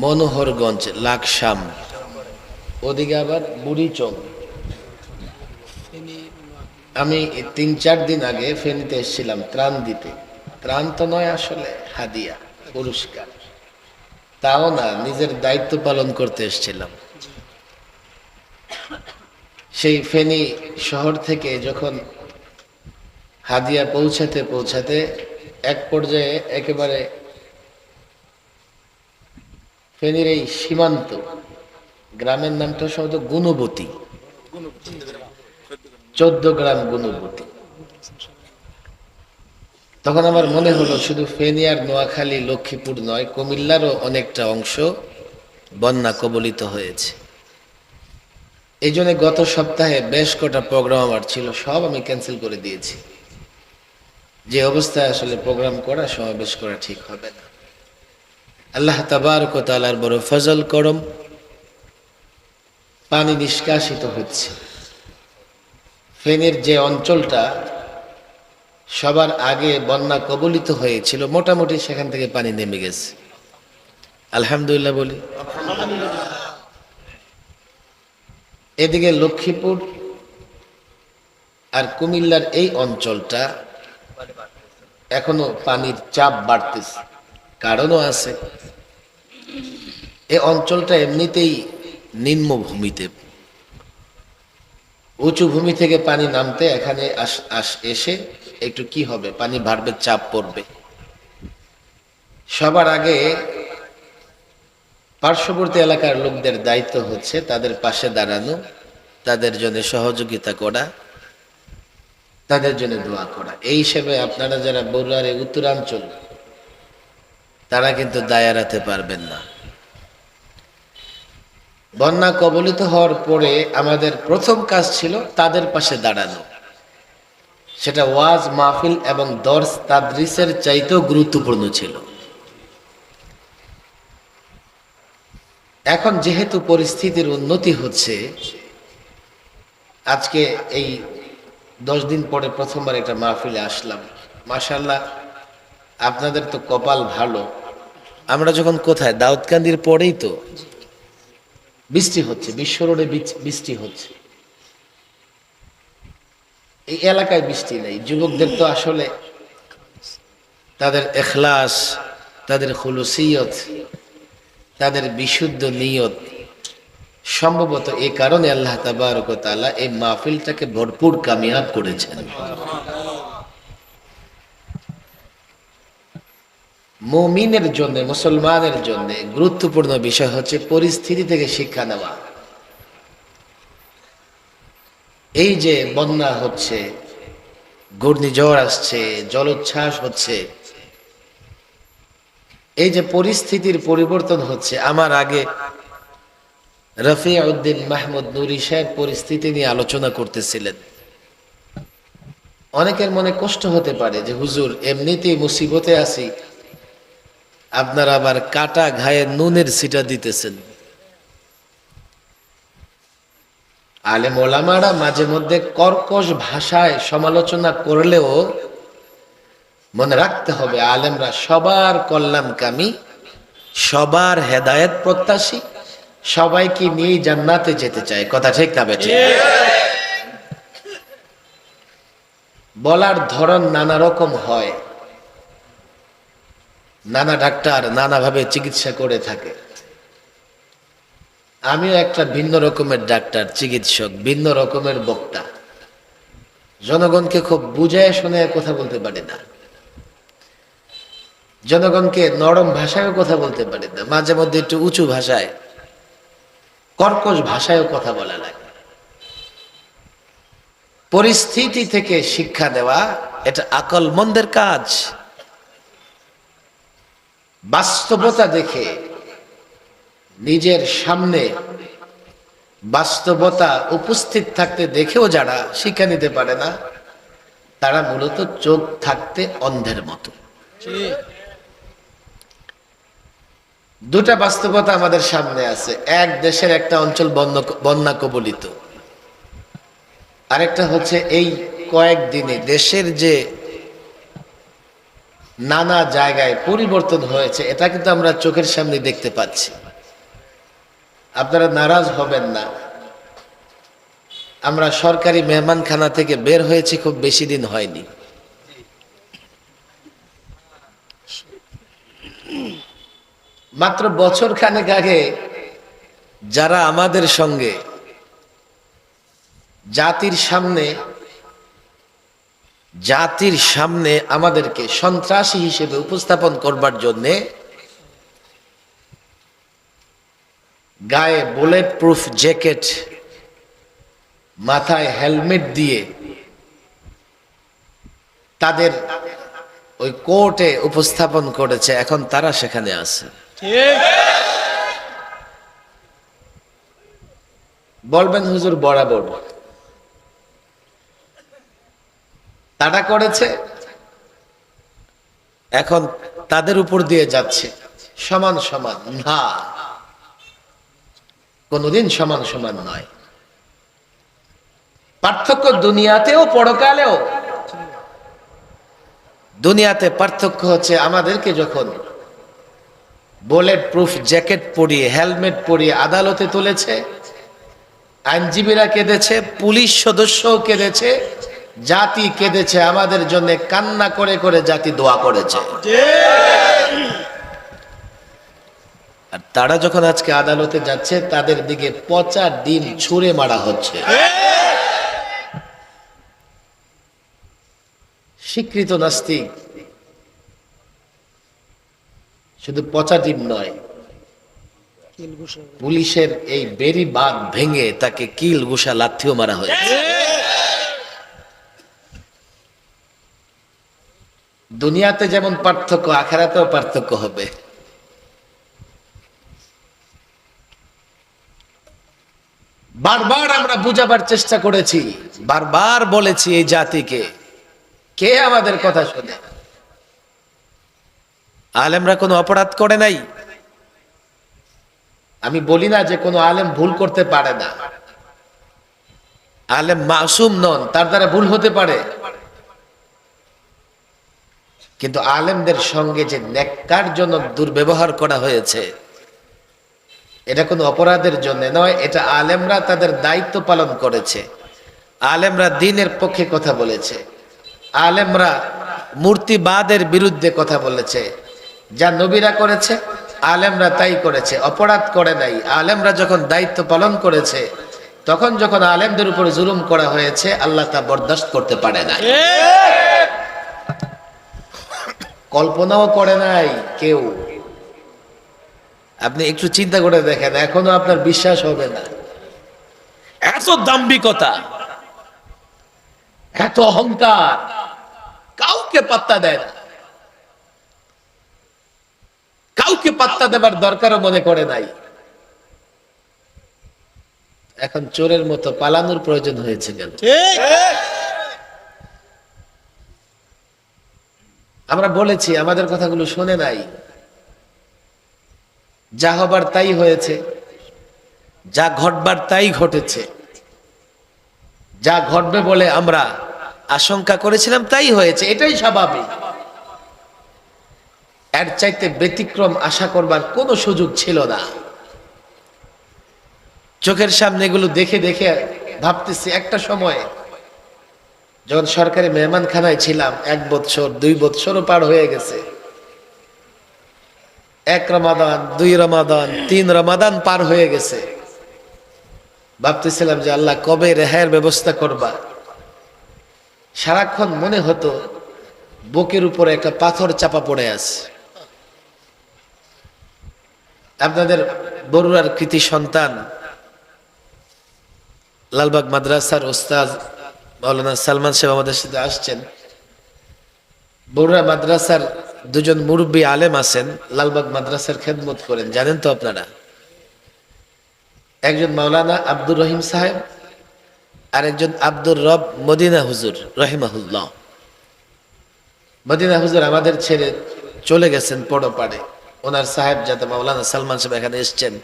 মনোহরগঞ্জ, লাকসাম। ওদিকে আবার বুড়িচং। আমি তিন চার দিন আগে ফেনীতে এসেছিলাম ত্রাণ দিতে। ত্রাণ তো নয় আসলে, হাদিয়া, পুরস্কার। তাও না, নিজের দায়িত্ব পালন করতে এসেছিলাম। সেই ফেনী শহর থেকে যখন হাদিয়া পৌঁছাতে পৌঁছাতে এক পর্যায়ে একেবারে ফেনীর এই সীমান্ত, গ্রামের নামটা সম্ভবত গুণবতী। চোদ্দ গ্রাম গুণবতী। তখন আমার মনে হলো শুধু ফেনী আর নোয়াখালী, লক্ষ্মীপুর নয়, কুমিল্লারও অনেকটা অংশ বন্যা কবলিত হয়েছে। এই জন্য গত সপ্তাহে বেশ কটা প্রোগ্রাম আমার ছিল, সব আমি ক্যান্সেল করে দিয়েছি। যে অবস্থায় আসলে প্রোগ্রাম করা সমাবেশ করা ঠিক হবে না। আল্লাহ তাবারক তালার বড় ফজল করম, পানি নিষ্কাশিত হচ্ছে। ফেনের যে অঞ্চলটা সবার আগে বন্যা কবলিত হয়েছিল, মোটামুটি সেখান থেকে পানি নেমে গেছে। আলহামদুলিল্লাহ বলি। এদিকে লক্ষ্মীপুর আর কুমিল্লার এই অঞ্চলটা এখনও পানির চাপ বাড়তেছে। কারণও আছে। এই অঞ্চলটা এমনিতেই নিম্নভূমিতে। উঁচু ভূমি থেকে পানি নামতে এখানে এসে একটু কি হবে? পানি বাড়বে, চাপ পড়বে। সবার আগে পার্শ্ববর্তী এলাকার লোকদের দায়িত্ব হচ্ছে তাদের পাশে দাঁড়ানো, তাদের জন্য সহযোগিতা করা, তাদের জন্য দোয়া করা। এই হিসেবে আপনারা যারা বড়ুয়ারে উত্তরাঞ্চল তারা কিন্তু দায় এড়াতে পারবেন না। বন্যা কবলিত হওয়ার পরে আমাদের প্রথম কাজ ছিল তাদের পাশে দাঁড়ানো। সেটা ওয়াজ, মাহফিল এবং দর্শ তাদরিসের চাইতেও গুরুত্বপূর্ণ ছিল। এখন যেহেতু পরিস্থিতির উন্নতি হচ্ছে, আজকে এই দশ দিন পরে প্রথমবার একটা মাহফিলে আসলাম। মাশাল্লাহ আপনাদের তো কপাল ভালো। আমরা যখন কোথায়, দাউদকান্দির পরেই তো বৃষ্টি হচ্ছে, বিশ্ব রোডে বৃষ্টি হচ্ছে। এই এলাকায় বৃষ্টি নেই, যুবকদের তো আসলে তাদের এখলাস, তাদের খুলুসিয়ত, তাদের বিশুদ্ধ নিয়ত, সম্ভবত এই কারণে আল্লাহ তাবারক ও এই মাহফিলটাকে ভরপুর কামিয়াব করেছেন। মুমিনের জন্য, মুসলমানের জন্য গুরুত্বপূর্ণ বিষয় হচ্ছে পরিস্থিতি থেকে শিক্ষা নেওয়া। এই যে বন্যা হচ্ছে, ঘূর্ণিঝড় আসছে, জলোচ্ছ্বাস হচ্ছে, এই যে পরিস্থিতির পরিবর্তন হচ্ছে, আমার আগে রফি উদ্দিন মাহমুদ নুরি সাহেব পরিস্থিতি নিয়ে আলোচনা করতেছিলেন। অনেকের মনে কষ্ট হতে পারে যে, হুজুর, এমনিতেই মুসিবতে আছি আপনারা আবার কাটা ঘায়ে নুনের সিটা দিতেছেন। আলেম ওলামারা মাঝে মধ্যে কর্কশ ভাষায় সমালোচনা করলেও মনে রাখতে হবে আলেমরা সবার কল্যাণকামী সবার হেদায়েত প্রত্যাশী সবাইকে নিয়ে জান্নাতে যেতে চায়। কথা ঠিক না বেঠে? বলার ধরন নানা রকম হয়। নানা ডাক্তার নানাভাবে চিকিৎসা করে থাকে। আমিও একটা ভিন্ন রকমের ডাক্তার, চিকিৎসক, ভিন্ন রকমের বক্তা। জনগণকে খুব বুঝায় শুনে কথা বলতে পারি না। জনগণকে নরম ভাষায়ও কথা বলতে পারি না। মাঝে মধ্যে একটু উঁচু ভাষায়, কর্কশ ভাষায়ও কথা বলা লাগে। পরিস্থিতি থেকে শিক্ষা দেওয়া এটা আকল মন্দের কাজ। বাস্তবতা দেখে নিজের সামনে বাস্তবতা উপস্থিত থাকতে দেখেও যারা শিক্ষা নিতে পারে না, তারা মূলত চোখ থাকতে অন্ধের মতো। দুটা বাস্তবতা আমাদের সামনে আছে। এক দেশের একটা অঞ্চল বন্য- কবলিত। আরেকটা হচ্ছে এই কয়েকদিনে দেশের যে নানা জায়গায় পরিবর্তন হয়েছে। এটা কিন্তু আমরা চোখের সামনে দেখতে পাচ্ছি। আপনারা নারাজ হবেন না। আমরা সরকারি মেহমানখানা থেকে বের হয়েছি, খুব বেশি দিন হয়নি। মাত্র বছর খানেক আগে যারা আমাদের সঙ্গে জাতির সামনে জাতির সামনে আমাদেরকে সন্ত্রাসী হিসেবে উপস্থাপন করবার জন্যে গায়ে বুলেট প্রুফ জ্যাকেট মাথায় হেলমেট দিয়ে তাদের ওই কোর্টে উপস্থাপন করেছে। এখন তারা সেখানে আছে। বলবেন হুজুর বরাবর। তারা করেছে। এখন তাদের উপর দিয়ে যাচ্ছে। সমান সমান না। কোনোদিন সমান সমান নয়। পার্থক্য দুনিয়াতেও, পরকালেও। দুনিয়াতে পার্থক্য হচ্ছে আমাদেরকে যখন বুলেট প্রুফ জ্যাকেট পরিয়ে হেলমেট পরিয়ে আদালতে তুলেছে, আইনজীবীরা কেঁদেছে, পুলিশ সদস্যও কেঁদেছে জাতি কেঁদেছে, আমাদের জন্য কান্না করে করে জাতি দোয়া করেছে। আর তারা যখন আজকে আদালতে যাচ্ছে, তাদের দিকে পচা ডিম ছুঁড়ে মারা হচ্ছে। স্বীকৃত নাস্তিক শুধু পচা ডিম নয়, পুলিশের এই বেরি বাগ ভেঙে তাকে কিল গুসা লাথিও মারা হয়েছে। দুনিয়াতে যেমন পার্থক্য, আখেরাতেও পার্থক্য হবে। বারবার আমরা বুঝাবার চেষ্টা করেছি, বারবার বলেছি এই জাতিকে, কে আমাদের কথা শোনে? আলেমরা কোনো অপরাধ করে নাই? আমি বলি না যে কোনো আলেম ভুল করতে পারে না। আলেম মাসুম নন, তার দ্বারা ভুল হতে পারে। কিন্তু আলেমদের সঙ্গে যে নেককার জন্য দুর্ব্যবহার করা হয়েছে, এটা কোনো অপরাধের জন্য নয়, এটা আলেমরা তাদের দায়িত্ব পালন করেছে। আলেমরা দিনের পক্ষে কথা বলেছে। আলেমরা মূর্তিবাদের বিরুদ্ধে কথা বলেছে। যা নবীরা করেছে, আলেমরা তাই করেছে, অপরাধ করে নাই। আলেমরা যখন দায়িত্ব পালন করেছে, তখন যখন আলেমদের উপর জুলুম করা হয়েছে, আল্লাহ তা বরদাস্ত করতে পারে না কল্পনাও করে নাই কেউ। আপনি একটু চিন্তা করে দেখেন, এখনও আপনার বিশ্বাস হবে না। এত দাম্ভিকতা, এত অহংকার, কাউকে পাত্তা দেয় না। কাউকে পাত্তা দেবার দরকারও মনে করে নাই। এখন চোরের মতো পালানোর প্রয়োজন হয়েছে কেন? আমরা বলেছি, আমাদের কথাগুলো শোনে নাই। যা হবার তাই হয়েছে, যা ঘটবার তাই ঘটেছে। যা ঘটবে বলে আমরা আশঙ্কা করেছিলাম, তাই হয়েছে। এটাই স্বাভাবিক। এর চাইতে ব্যতিক্রম আশা করবার কোনো সুযোগ ছিল না। চোখের সামনে এগুলো দেখে দেখে ভাবতেছি, একটা সময় যখন সরকারি মেহমানখানায় ছিলাম, এক বৎসর, দুই বৎসরও পার হয়ে গেছে। এক রমাদান, দুই রমাদান, তিন রমাদান পার হয়ে গেছে। ভাবতেছিলাম যে আল্লাহ কবে রেহাইয়ের ব্যবস্থা করবা। সারাক্ষণ মনে হতো বুকের উপরে একটা পাথর চাপা পড়ে আছে। আপনাদের বড়ুয়ার কৃতি সন্তান, লালবাগ মাদ্রাসার ওস্তাদ মৌলানা সালমান সাহেব আমাদের সাথে আসছেন। বড়ুয়া মাদ্রাসার দুজন মুরব্বী আলেম আছেন, লালবাগ মাদ্রাসার খেদমত করেন। জানেন তো আপনারা? একজন মাওলানা আব্দুর রহিম সাহেব আর একজন আব্দুর রব মদিনা হুজুর, রহিমাহুল্লাহ। মদিনা হুজুর আমাদের ছেড়ে চলে গেছেন পড়োপাড়ে। ওনার সাহেব যাতে মাওলানা সালমান সাহেব এখানে এসছেন।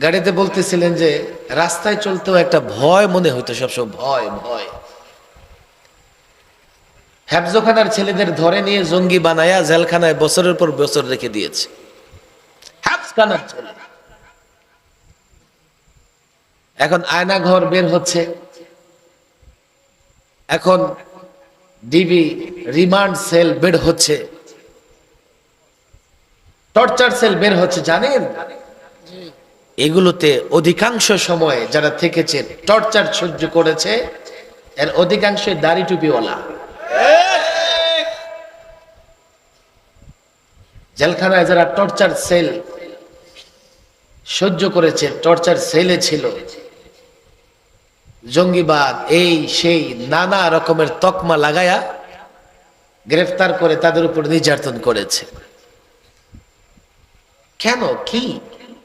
গাড়িতে বলতেছিলেন যে, রাস্তায় চলতেও একটা ভয় মনে হইতো সবসময় ভয় ভয়। হ্যাবজোখানার ছেলেদের ধরে নিয়ে জঙ্গি বানায়া জেলখানায় বছরের পর বছর রেখে দিয়েছে। এখন আয়নাঘর বের হচ্ছে। এখন ডিবি রিমান্ড সেল বের হচ্ছে। টর্চার সেল বের হচ্ছে, জানেন? এগুলোতে অধিকাংশ সময় যারা থেকেছে, টর্চার সহ্য করেছে, এর অধিকাংশ দাড়ি টুপিওয়ালা। জেলখানায় যারা টর্চার সেল সহ্য করেছে, টর্চার সেলে ছিল, জঙ্গিবাদ, এই, সেই, নানা রকমের তকমা লাগায়া গ্রেফতার করে তাদের উপর নির্যাতন করেছে। কেন? কি?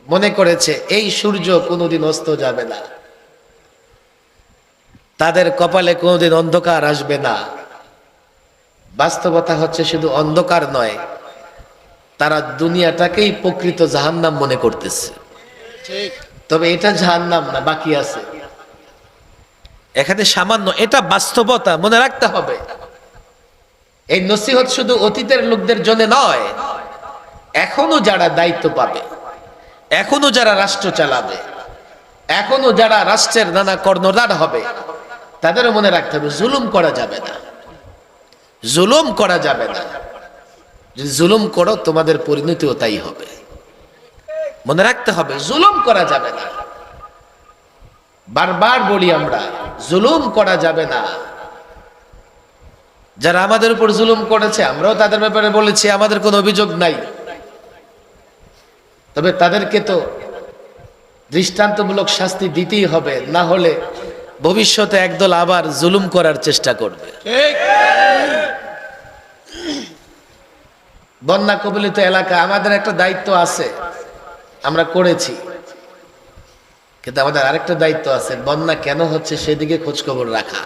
মনে করেছে এই সূর্য কোনোদিন অস্ত যাবে না। তাদের কপালে কোনোদিন অন্ধকার আসবে না। বাস্তবতা হচ্ছে শুধু অন্ধকার নয় তারা দুনিয়াটাকেই প্রকৃত জাহান্নাম মনে করতেছে। তবে এটা জাহান্নাম না বাকি আছে। এখানে সামান্য এটা বাস্তবতা মনে রাখতে হবে। এই নসিহত শুধু অতীতের লোকদের জন্য নয় এখনও যারা দায়িত্ব পাবে। এখনও যারা রাষ্ট্র চালাবে, এখনও যারা রাষ্ট্রের নানা কর্ণধার হবে, তাদেরও মনে রাখতে হবে, জুলুম করা যাবে না। জুলুম করা যাবে না। জুলুম করো, তোমাদের পরিণতিও তাই হবে। মনে রাখতে হবে, জুলুম করা যাবে না। বারবার বলি আমরা, জুলুম করা যাবে না। যারা আমাদের উপর জুলুম করেছে, আমরাও তাদের ব্যাপারে বলেছি, আমাদের কোনো অভিযোগ নাই। তবে তাদেরকে তো দৃষ্টান্তমূলক শাস্তি দিতেই হবে না হলে ভবিষ্যতে একদল আবার জুলুম করার চেষ্টা করবে। বন্যা কবলিত এলাকা আমাদের একটা দায়িত্ব আছে আমরা করেছি। কিন্তু আমাদের আরেকটা দায়িত্ব আছে বন্যা কেন হচ্ছে সেদিকে খোঁজ খবর রাখা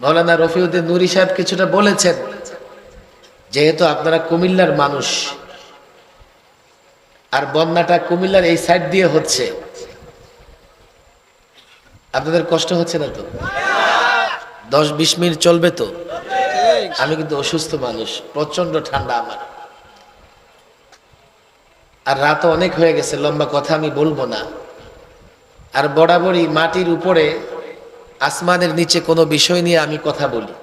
মৌলানা রফিউদ্দিন নুরি সাহেব কিছুটা বলেছেন যেহেতু আপনারা কুমিল্লার মানুষ, আর বন্যাটা কুমিল্লার এই সাইড দিয়ে হচ্ছে। আপনাদের কষ্ট হচ্ছে না তো? দশ বিশ মিনিট চলবে তো? আমি কিন্তু অসুস্থ মানুষ প্রচণ্ড ঠান্ডা আমার। আর রাত অনেক হয়ে গেছে, লম্বা কথা আমি বলব না। আর বরাবরই মাটির উপরে, আসমানের নিচে কোনো বিষয় নিয়ে আমি কথা বলি।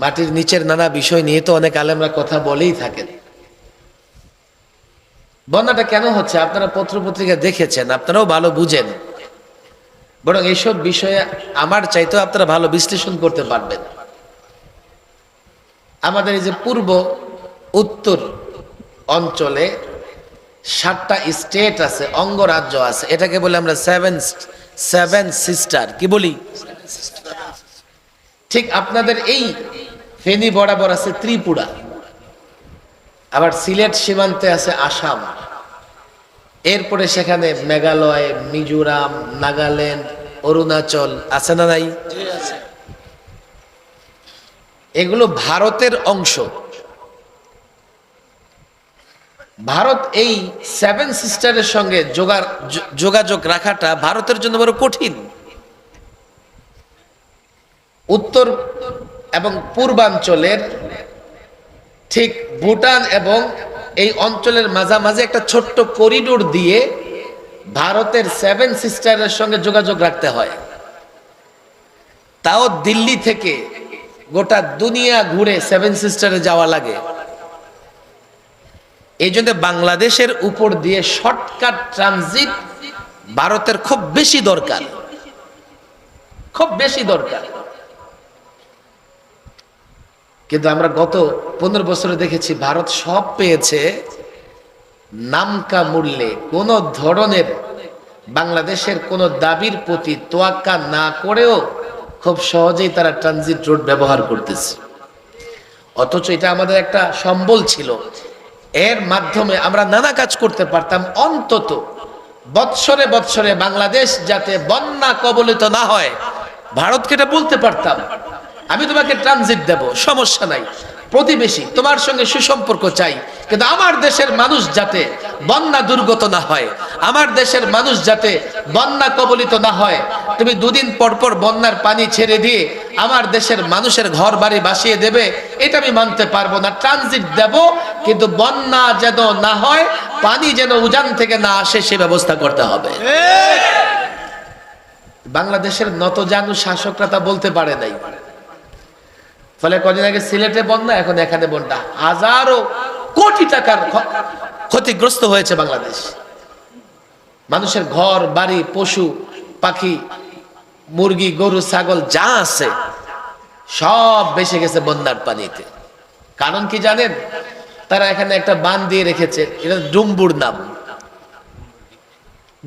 মাটির নিচের নানা বিষয় নিয়ে তো অনেক আলেমরা কথা বলেই থাকেন। বন্যাটা কেন হচ্ছে? আপনারা পত্র পত্রিকা দেখেছেন, আপনারাও ভালো বুঝেন। বরং এইসব বিষয়ে আমার চাইতেও আপনারা ভালো বিশ্লেষণ করতে পারবেন। আমাদের এই যে পূর্ব, উত্তর অঞ্চলে সাতটা স্টেট আছে, অঙ্গরাজ্য আছে। এটাকে বলে আমরা সেভেন সেভেন সিস্টার কি বলি? ঠিক আপনাদের এই ফেনী বরাবর আছে ত্রিপুরা, আবার সিলেট সীমান্তে আছে আসাম। এরপরে সেখানে মেঘালয়, মিজোরাম, নাগাল্যান্ড, অরুণাচল আছে না নাই? এগুলো ভারতের অংশ। ভারত এই সেভেন সিস্টারের সঙ্গে যোগা- যোগাযোগ রাখাটা ভারতের জন্য বড় কঠিন। উত্তর এবং পূর্বাঞ্চলের ঠিক ভুটান এবং এই অঞ্চলের মাঝামাঝি একটা ছোট্ট করিডোর দিয়ে ভারতের সেভেন সিস্টারের সঙ্গে যোগাযোগ রাখতে হয়। তাও দিল্লি থেকে গোটা দুনিয়া ঘুরে সেভেন সিস্টারে যাওয়া লাগে। এই জন্য বাংলাদেশের উপর দিয়ে শর্টকাট ট্রানজিট ভারতের খুব বেশি দরকার। খুব বেশি দরকার। কিন্তু আমরা গত পনেরো বছরে দেখেছি ভারত সব পেয়েছে নামকা মূল্যে কোন ধরনের বাংলাদেশের কোন দাবির প্রতি তোয়াক্কা না করেও খুব সহজেই তারা ট্রানজিট রোড ব্যবহার করতেছে। অথচ এটা আমাদের একটা সম্বল ছিল। এর মাধ্যমে আমরা নানা কাজ করতে পারতাম। অন্তত বৎসরে বৎসরে বাংলাদেশ যাতে বন্যা কবলিত না হয়, ভারতকে এটা বলতে পারতাম। আমি তোমাকে ট্রানজিট দেব সমস্যা নাই। প্রতিবেশী তোমার সঙ্গে সুসম্পর্ক চাই। কিন্তু আমার দেশের মানুষ যাতে বন্যা দুর্গত না হয় আমার দেশের মানুষ যাতে বন্যা কবলিত না হয় তুমি দুদিন পর পর বন্যার পানি ছেড়ে দিয়ে আমার দেশের মানুষের ঘর বাড়ি বাসিয়ে দেবে এটা আমি মানতে পারব না। ট্রানজিট দেব কিন্তু বন্যা যেন না হয় পানি যেন উজান থেকে না আসে সে ব্যবস্থা করতে হবে। বাংলাদেশের নতজানু শাসকরা তা বলতে পারে নাই। ফলে কদিন আগে সিলেটে বন্যা, এখন এখানে বন্যা। হাজারো কোটি টাকার ক্ষতিগ্রস্ত হয়েছে বাংলাদেশ। মানুষের ঘর, বাড়ি, পশু, পাখি, মুরগি, গরু, ছাগল, যা আছে, সব বেসে গেছে বন্যার পানিতে। কারণ কি জানেন? তারা এখানে একটা বান দিয়ে রেখেছে। এটা ডুম্বুর নাম।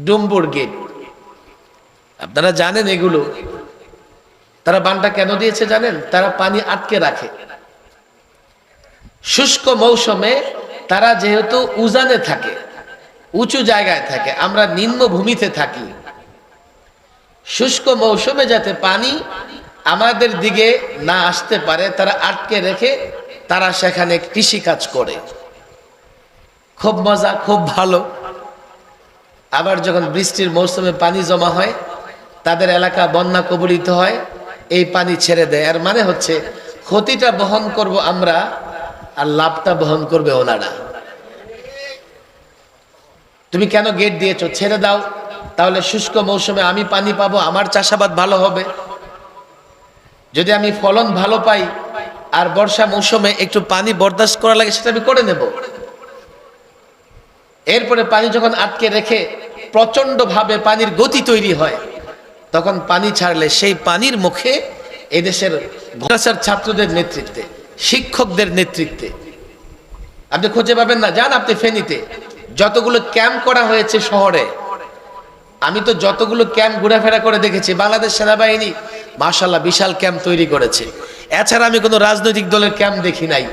ডুম্বুর গেট। আপনারা জানেন এগুলো তারা বানটা কেন দিয়েছে জানেন? তারা পানি আটকে রাখে। শুষ্ক মৌসুমে তারা যেহেতু উজানে থাকে, উঁচু জায়গায় থাকে, আমরা নিম্ন ভূমিতে থাকি, শুষ্ক মৌসুমে যাতে পানি আমাদের দিকে না আসতে পারে, তারা আটকে রেখে তারা সেখানে কৃষি কাজ করে। খুব মজা, খুব ভালো। আবার যখন বৃষ্টির মৌসুমে পানি জমা হয়, তাদের এলাকা বন্যা কবলিত হয়। এই পানি ছেড়ে দেয়। আর মানে হচ্ছে, ক্ষতিটা বহন করব আমরা, আর লাভটা বহন করবে ওনারা। তুমি কেন গেট দিয়েছ? ছেড়ে দাও। তাহলে শুষ্ক মৌসুমে আমি পানি পাবো, আমার চাষাবাদ ভালো হবে। যদি আমি ফলন ভালো পাই, আর বর্ষা মৌসুমে একটু পানি বরদাস্ত করা লাগে, সেটা আমি করে নেব। এরপরে পানি যখন আটকে রেখে প্রচণ্ড ভাবে পানির গতি তৈরি হয় তখন পানি ছাড়লে সেই পানির মুখে এদেশের মাদ্রাসার ছাত্রদের নেতৃত্বে, শিক্ষকদের নেতৃত্বে। আপনি খুঁজে পাবেন না, যান আপনি ফেনীতে। যতগুলো ক্যাম্প করা হয়েছে শহরে, আমি তো যতগুলো ক্যাম্প ঘোরাফেরা করে দেখেছি, বাংলাদেশ সেনাবাহিনী মার্শাল্লাহ বিশাল ক্যাম্প তৈরি করেছে। এছাড়া আমি কোনো রাজনৈতিক দলের ক্যাম্প দেখি নাই।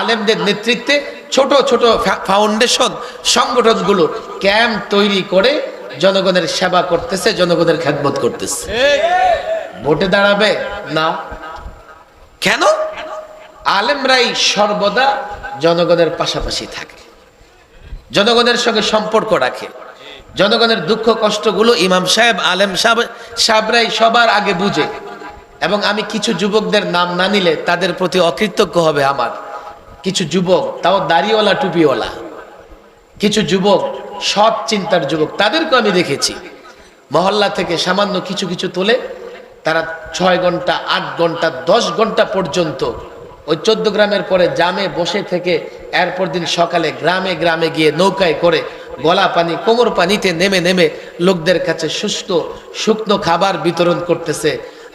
আলেমদের নেতৃত্বে ছোট ছোট ফাউন্ডেশন সংগঠনগুলো ক্যাম্প তৈরি করে জনগণের সেবা করতেছে, জনগণের খেদমত করতেছে। ভোটে দাঁড়াবে? না। কেন? আলেমরাই সর্বদা জনগণের পাশাপাশি থাকে। জনগণের সঙ্গে সম্পর্ক রাখে। জনগণের দুঃখ কষ্টগুলো ইমাম সাহেব, আলেম সাহেব, সাহেবরাই সবার আগে বুঝে। এবং আমি কিছু যুবকদের নাম না নিলে তাদের প্রতি অকৃতজ্ঞ হবে আমার। কিছু যুবক, তাও দাড়িওয়ালা, টুপিওয়ালা। কিছু যুবক সৎ চিন্তার যুবক, তাদেরকে আমি দেখেছি। মহল্লা থেকে সামান্য কিছু কিছু তোলে, তারা ছয় ঘণ্টা, আট ঘণ্টা, দশ ঘণ্টা পর্যন্ত ওই চোদ্দ গ্রামের পরে জামে বসে থেকে এরপর দিন সকালে গ্রামে গ্রামে গিয়ে নৌকায় করে গলা পানি, কোমর পানিতে নেমে নেমে লোকদের কাছে সুস্থ, শুকনো খাবার বিতরণ করতেছে।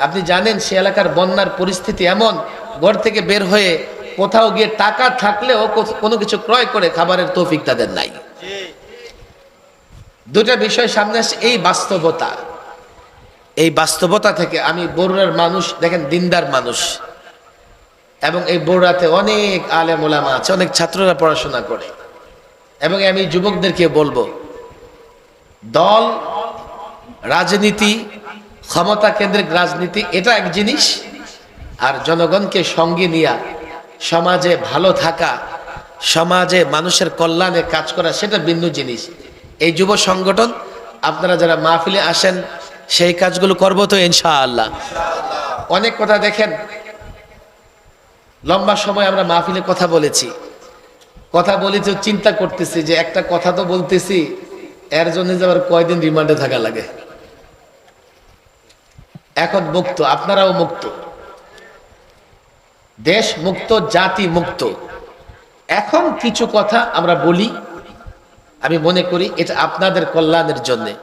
আপনি জানেন, সে এলাকার বন্যার পরিস্থিতি এমন, ঘর থেকে বের হয়ে কোথাও গিয়ে টাকা থাকলেও কোনো কিছু ক্রয় করে খাবারের তৌফিক তাদের নাই। দুটা বিষয় সামনে আসে এই বাস্তবতা। এই বাস্তবতা থেকে আমি বরুড়ার মানুষ, দেখেন দিনদার মানুষ। এবং এই বরুড়াতে অনেক আলেম ওলামা আছে, অনেক ছাত্ররা পড়াশোনা করে। এবং আমি যুবকদেরকে বলব, দল, রাজনীতি, ক্ষমতা কেন্দ্রিক রাজনীতি, এটা এক জিনিস। আর জনগণকে সঙ্গে নিয়া, সমাজে ভালো থাকা, সমাজে মানুষের কল্যাণে কাজ করা, সেটা ভিন্ন জিনিস। এই যুব সংগঠন, আপনারা যারা মাহফিলে আসেন, সেই কাজগুলো করব তো ইনশাআল্লাহ। অনেক কথা দেখেন, লম্বা সময় আমরা মাহফিলে কথা বলেছি। কথা বলি তো চিন্তা করতেছি যে একটা কথা তো বলতেছি, এর জন্য যে আবার কয়দিন রিমান্ডে থাকা লাগে। এখন মুক্ত, আপনারাও মুক্ত। দেশ মুক্ত, জাতি মুক্ত। এখন কিছু কথা আমরা বলি আমি মনে করি এটা আপনাদের কল্যাণের জন্যে।